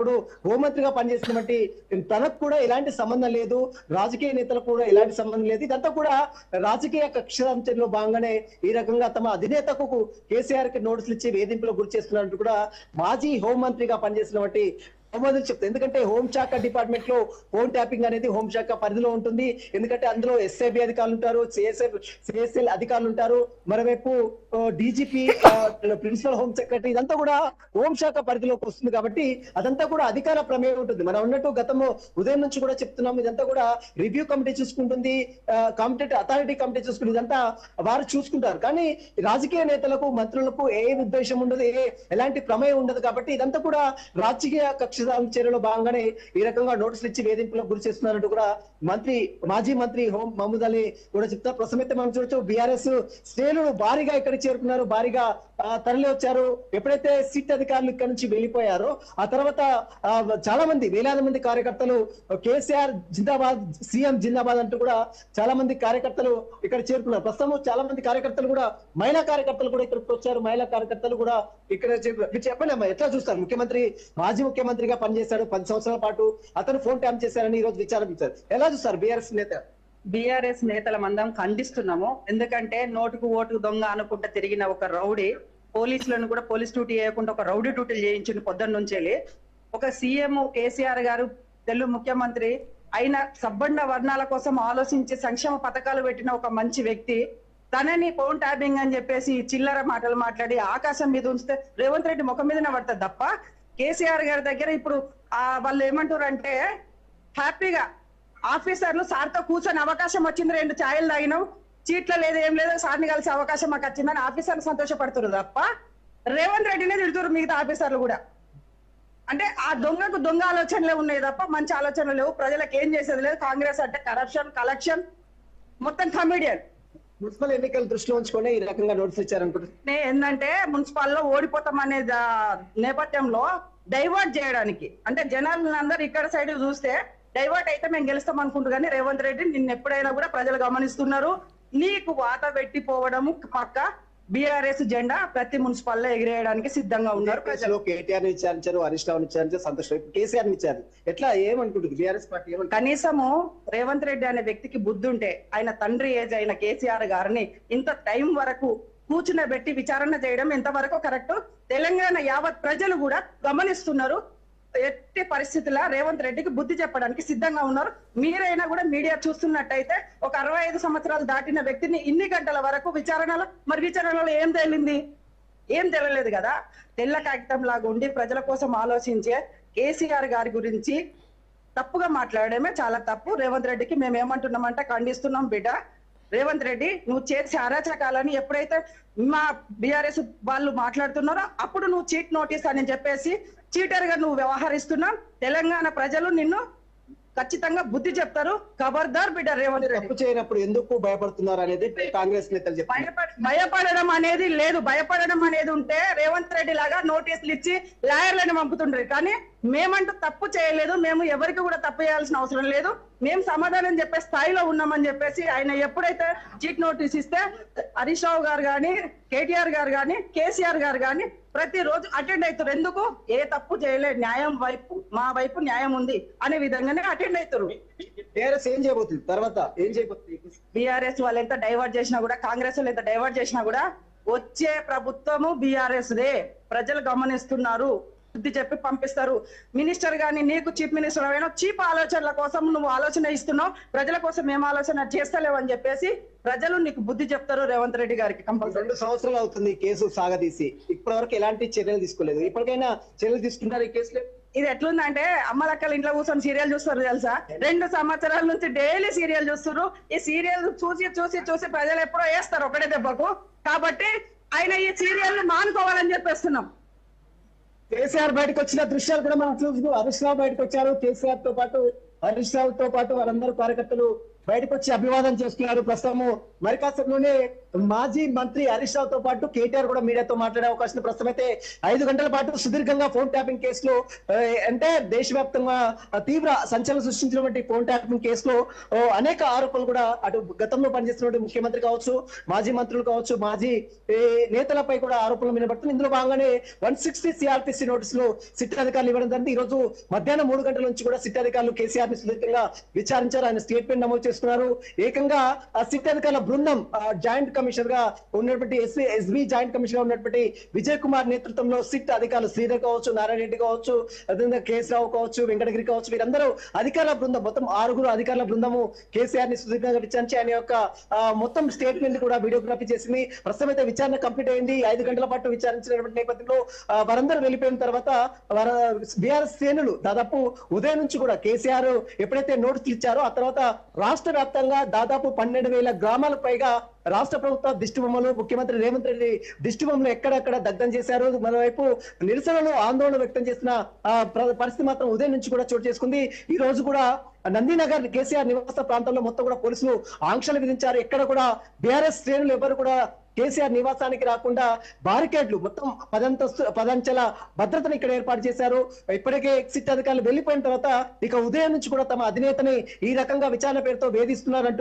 అప్పుడు హోంమంత్రిగా పనిచేసినటువంటి తనకు కూడా ఎలాంటి సంబంధం లేదు రాజకీయ నేతలకు కూడా ఎలాంటి సంబంధం లేదు. ఇదంతా కూడా రాజకీయ కక్షాంచంలో భాగంగానే ఈ రకంగా తమ అధినేతకు కేసీఆర్కి నోటీసులు ఇచ్చి వేధింపులకు గురి చేస్తున్నట్టు కూడా మాజీ హోంమంత్రిగా పనిచేసినటువంటి ఆమోదం చెప్తారు ఎందుకంటే హోంశాఖ డిపార్ట్మెంట్లో ఫోన్ ట్యాపింగ్ అనేది హోంశాఖ పరిధిలో ఉంటుంది. ఎందుకంటే అందులో ఎస్ఐబి అధికారులు ఉంటారు సిఎస్ఎఫ్ సిఎస్ఎల్ అధికారులు ఉంటారు. మరోవైపు డీజీపీ ప్రిన్సిపల్ హోమ్ సెక్రటరీ ఇదంతా కూడా హోంశాఖ పరిధిలోకి వస్తుంది కాబట్టి అదంతా కూడా అధికార ప్రమేయం ఉంటుంది. మనం ఉన్నట్టు గతంలో ఉదయం నుంచి కూడా చెప్తున్నాం ఇదంతా కూడా రివ్యూ కమిటీ చూసుకుంటుంది కాంపిటేటివ్ అథారిటీ కమిటీ చూసుకుంటుంది ఇదంతా వారు చూసుకుంటారు. కానీ రాజకీయ నేతలకు మంత్రులకు ఏ ఉద్దేశం ఉండదు ఏ ఎలాంటి ప్రమేయం ఉండదు కాబట్టి ఇదంతా కూడా రాజకీయ కక్ష చర్యలో భాగంగానే ఈ రకంగా నోటీసులు ఇచ్చి వేధింపులకు గురి చేస్తున్నట్టు కూడా మంత్రి మాజీ మంత్రి హోం మహమూద్ అలీ కూడా చెప్తారు ప్రస్తుతం మనం చూడొచ్చు బీఆర్ఎస్ శ్రేణులు భారీగా ఇక్కడికి చేరుకున్నారు భారీగా తరలి వచ్చారు. ఎప్పుడైతే సిట్ అధికారులు ఇక్కడ నుంచి వెళ్ళిపోయారో ఆ తర్వాత చాలా మంది వేలాది మంది కార్యకర్తలు కేసీఆర్ జిందాబాద్ సీఎం జిందాబాద్ అంటూ కూడా చాలా మంది కార్యకర్తలు ఇక్కడ చేరుకున్నారు. ప్రస్తుతం చాలా మంది కార్యకర్తలు కూడా మహిళా కార్యకర్తలు కూడా ఇక్కడికి వచ్చారు. మహిళా కార్యకర్తలు కూడా ఇక్కడ చెప్పండి అమ్మా ఎట్లా చూస్తారు? ముఖ్యమంత్రి మాజీ ముఖ్యమంత్రి గా పనిచేశాడు పది సంవత్సరాల పాటు అతను ఫోన్ ట్యాప్ చేశారని ఈ రోజు విచారించారు ఎలా చూస్తారు బీఆర్ఎస్ నేత? బీఆర్ఎస్ నేతల మందం ఖండిస్తున్నాము. ఎందుకంటే నోటుకు ఓటుకు దొంగ అనుకుంటా తిరిగిన ఒక రౌడీ పోలీసులను కూడా పోలీస్ డ్యూటీ చేయకుండా ఒక రౌడీ డ్యూటీలు చేయించింది పొద్దున్న నుంచి ఒక సీఎం కేసీఆర్ గారు తెలుగు ముఖ్యమంత్రి అయిన సబ్బండ వర్ణాల కోసం ఆలోచించి సంక్షేమ పథకాలు పెట్టిన ఒక మంచి వ్యక్తి. తనని ఫోన్ ట్యాపింగ్ అని చెప్పేసి చిల్లర మాటలు మాట్లాడి ఆకాశం మీద ఉంచితే రేవంత్ రెడ్డి ముఖం మీదనే పడుతుంది తప్ప కేసీఆర్ గారి దగ్గర ఇప్పుడు వాళ్ళు ఏమంటారు అంటే హ్యాపీగా ఆఫీసర్లు సార్తో కూర్చొని అవకాశం వచ్చింది రెండు ఛాయలు తాగినాం చీట్ల లేదు ఏం లేదు సార్ని కలిసి అవకాశం మాకు వచ్చిందని ఆఫీసర్లు సంతోషపడుతున్నారు తప్ప రేవంత్ రెడ్డినే తిడుతున్నారు మిగతా ఆఫీసర్లు కూడా. అంటే ఆ దొంగకు దొంగ ఆలోచనలే ఉన్నాయి తప్ప మంచి ఆలోచనలు లేవు. ప్రజలకు ఏం చేసేది లేదు. కాంగ్రెస్ అంటే కరప్షన్ కలెక్షన్ మొత్తం కమిడియన్ మున్సిపల్ ఎన్నికలు దృష్టిలో ఉంచుకొని ఈ రకంగా నోటీస్ ఇచ్చారనుకుంటున్నారు ఏంటంటే మున్సిపాల్లో ఓడిపోతాం అనే నేపథ్యంలో డైవర్ట్ చేయడానికి అంటే జనాలను అందరు ఇక్కడ సైడ్ చూస్తే డైవర్ట్ అయితే మేము గెలుస్తాం అనుకుంటూ కానీ రేవంత్ రెడ్డి నిన్న ఎప్పుడైనా కూడా ప్రజలు గమనిస్తున్నారు. నీకు వాత పెట్టిపోవడము పక్క బీఆర్ఎస్ జెండా ప్రతి మున్సిపాల్లో ఎగిరేయడానికి సిద్ధంగా ఉన్నారు ప్రజలు. కేటీఆర్ని విచారించారు హరీష్ రావు విచారించారు సంతోష్ ఇప్పుడు కేసీఆర్ని ఇచ్చారు. ఎట్లా ఏమనుకుంటుంది బీఆర్ఎస్ పార్టీ కనీసము రేవంత్ రెడ్డి అనే వ్యక్తికి బుద్ధి ఉంటే ఆయన తండ్రి ఏజ్ అయిన కేసీఆర్ గారిని ఇంత టైం వరకు కూర్చునబెట్టి విచారణ చేయడం ఎంతవరకు కరెక్ట్? తెలంగాణ యావత్ ప్రజలు కూడా గమనిస్తున్నారు. ఎట్టి పరిస్థితుల్లో రేవంత్ రెడ్డికి బుద్ధి చెప్పడానికి సిద్ధంగా ఉన్నారు. మీరైనా కూడా మీడియా చూస్తున్నట్టయితే ఒక అరవై ఐదు సంవత్సరాలు దాటిన వ్యక్తిని ఇన్ని గంటల వరకు విచారణలో మరి విచారణలో ఏం తేలింది? ఏం తెలియలేదు కదా? తెల్ల కాగితం లాగా ఉండి ప్రజల కోసం ఆలోచించే కేసీఆర్ గారి గురించి తప్పుగా మాట్లాడడమే చాలా తప్పు. రేవంత్ రెడ్డికి మేము ఏమంటున్నామంటే ఖండిస్తున్నాం బిడ్డ రేవంత్ రెడ్డి నువ్వు చేసే అరాచకాలని ఎప్పుడైతే మా బీఆర్ఎస్ వాళ్ళు మాట్లాడుతున్నారో అప్పుడు నువ్వు చీట్ నోటీస్ అని చెప్పేసి చీటర్గా నువ్వు వ్యవహరిస్తున్నావు. తెలంగాణ ప్రజలు నిన్ను ఖచ్చితంగా బుద్ధి చెప్తారు. ఖబర్దార్ బిడ్డ రేవంత్ రెడ్డి. తప్పు చేయనప్పుడు ఎందుకు భయపడుతున్నారు అనేది కాంగ్రెస్ నేతలు భయపడ- భయపడడం అనేది లేదు. భయపడడం అనేది ఉంటే రేవంత్ రెడ్డి లాగా నోటీసులు ఇచ్చి లాయర్లను పంపుతుండ్రు. కానీ మేమంటూ తప్పు చేయలేదు. మేము ఎవరికి కూడా తప్పు చేయాల్సిన అవసరం లేదు. మేము సమాధానం చెప్పే స్థాయిలో ఉన్నామని చెప్పేసి ఆయన ఎప్పుడైతే చీట్ నోటీస్ ఇస్తే హరీష్ రావు గారు కానీ కేటీఆర్ గారు కానీ కేసీఆర్ గారు కానీ ప్రతిరోజు అటెండ్ అవుతారు. ఎందుకు? ఏ తప్పు చేయలేదు. న్యాయం వైపు మా వైపు న్యాయం ఉంది అనే విధంగానే అటెండ్ అవుతారు. టీఆర్ఎస్ ఏం చేయబోతుంది? తర్వాత ఏం చేయబోతుంది? బీఆర్ఎస్ వాళ్ళు ఎంత డైవర్ట్ చేసినా కూడా కాంగ్రెస్ వాళ్ళు ఎంత డైవర్ట్ చేసినా కూడా వచ్చే ప్రభుత్వము బీఆర్ఎస్ దే ప్రజలు గమనిస్తున్నారు. బుద్ధి చెప్పి పంపిస్తారు. మినిస్టర్ గాని నీకు చీఫ్ మినిస్టర్ అయినా చీప్ ఆలోచనల కోసం నువ్వు ఆలోచన ఇస్తున్నావు. ప్రజల కోసం ఏం ఆలోచన చేస్తలేవు అని చెప్పేసి ప్రజలు నీకు బుద్ధి చెప్తారు రేవంత్ రెడ్డి గారికి రెండు సంవత్సరాలు అవుతుంది కేసు సాగదీసి. ఇప్పటి వరకు ఎలాంటి చర్యలు తీసుకోలేదు. ఇప్పటికైనా చర్యలు తీసుకుంటారు ఈ కేసులో? ఇది ఎట్లుందంటే అమ్మలక్కలు ఇంట్లో కూర్చొని సీరియల్ చూస్తారు తెలుసా? రెండు సంవత్సరాల నుంచి డైలీ సీరియల్ చూస్తారు ఈ సీరియల్ చూసి చూసి చూసి ప్రజలు ఎప్పుడో వేస్తారు ఒకటే దెబ్బకు. కాబట్టి ఆయన ఈ సీరియల్ మానుకోవాలని చెప్పేస్తున్నాం. కేసీఆర్ బయటకు వచ్చిన దృశ్యాలు కూడా మనం చూస్తూ హరీష్ రావు బయటకు వచ్చారు కేసీఆర్తో పాటు హరీష్ రావు తో పాటు వారందరూ కార్యకర్తలు బయటకు వచ్చి అభివాదం చేస్తున్నారు. ప్రస్తుతము మరి కాసేపులోనే మాజీ మంత్రి హరీష్ రావుతో పాటు కేటీఆర్ కూడా మీడియాతో మాట్లాడే అవకాశం ప్రస్తుతం అయితే ఐదు గంటల పాటు సుదీర్ఘంగా ఫోన్ ట్యాపింగ్ కేసులో అంటే దేశవ్యాప్తంగా తీవ్ర సంచలనం సృష్టించినటువంటి ఫోన్ ట్యాపింగ్ కేసులో అనేక ఆరోపణలు కూడా అటు గతంలో పనిచేస్తున్నటువంటి ముఖ్యమంత్రి కావచ్చు మాజీ మంత్రులు కావచ్చు మాజీ నేతలపై కూడా ఆరోపణలు వినబడుతుంది ఇందులో భాగంగానే వన్ సిక్స్టీ సిఆర్పిసి నోటీసులు సిట్ అధికారులు ఇవ్వడం జరిగింది. ఈ రోజు మధ్యాహ్నం మూడు గంటల నుంచి కూడా సిట్ అధికారులు కేసీఆర్ని సుదీర్ఘంగా విచారించారు. ఆయన స్టేట్మెంట్ నమోదు చేస్తున్నారు. చేసుకున్నారు ఏకంగా ఆ సిట్ అధికారుల బృందం జాయింట్ కమిషనర్గా ఉన్నటువంటి ఎస్వి ఎస్బి జాయింట్ కమిషనర్గా ఉన్నటువంటి విజయ్ కుమార్ నేతృత్వంలో సిట్ అధికారులు శ్రీధర్ కావచ్చు నారాయణ రెడ్డి కావచ్చు అదేవిధంగా కేసీరావు కావచ్చు వెంకటగిరి కావచ్చు వీరందరూ అధికారుల బృందం మొత్తం ఆరుగురు అధికారుల బృందము కేసీఆర్ని సుదీర్ఘంగా విచారించి ఆయన యొక్క మొత్తం స్టేట్మెంట్ కూడా వీడియోగ్రఫీ చేసింది. ప్రస్తుతం అయితే విచారణ కంప్లీట్ అయింది. ఐదు గంటల పాటు విచారించినటువంటి నేపథ్యంలో వారందరూ వెళ్ళిపోయిన తర్వాత బీఆర్ఎస్ శ్రేణులు దాదాపు ఉదయం నుంచి కూడా కేసీఆర్ ఎప్పుడైతే నోటీసులు ఇచ్చారో ఆ తర్వాత రాష్ట్ర రాష్ట్ర వ్యాప్తంగా దాదాపు పన్నెండు వేల గ్రామాల పైగా రాష్ట్ర ప్రభుత్వ దిష్టి బొమ్మలు ముఖ్యమంత్రి రేవంత్ రెడ్డి దిష్టి బొమ్మలు ఎక్కడెక్కడ దగ్ధం చేశారు మరోవైపు నిరసనలు ఆందోళన వ్యక్తం చేసిన పరిస్థితి మాత్రం ఉదయం నుంచి కూడా చోటు చేసుకుంది. ఈ రోజు కూడా నందీనగర్ కేసీఆర్ నివాస ప్రాంతంలో మొత్తం కూడా పోలీసులు ఆంక్షలు విధించారు. ఎక్కడ కూడా బీఆర్ఎస్ శ్రేణులు ఎవరు కూడా కేసీఆర్ నివాసానికి రాకుండా బారికేడ్లు మొత్తం పదంతస్తు పదంచెల భద్రతను ఇక్కడ ఏర్పాటు చేశారు. ఇప్పటికే ఎగ్జిట్ అధికారులు వెళ్ళిపోయిన తర్వాత ఇక ఉదయం నుంచి కూడా తమ అధినేతని ఈ రకంగా విచారణ పేరుతో వేధిస్తున్నారంటూ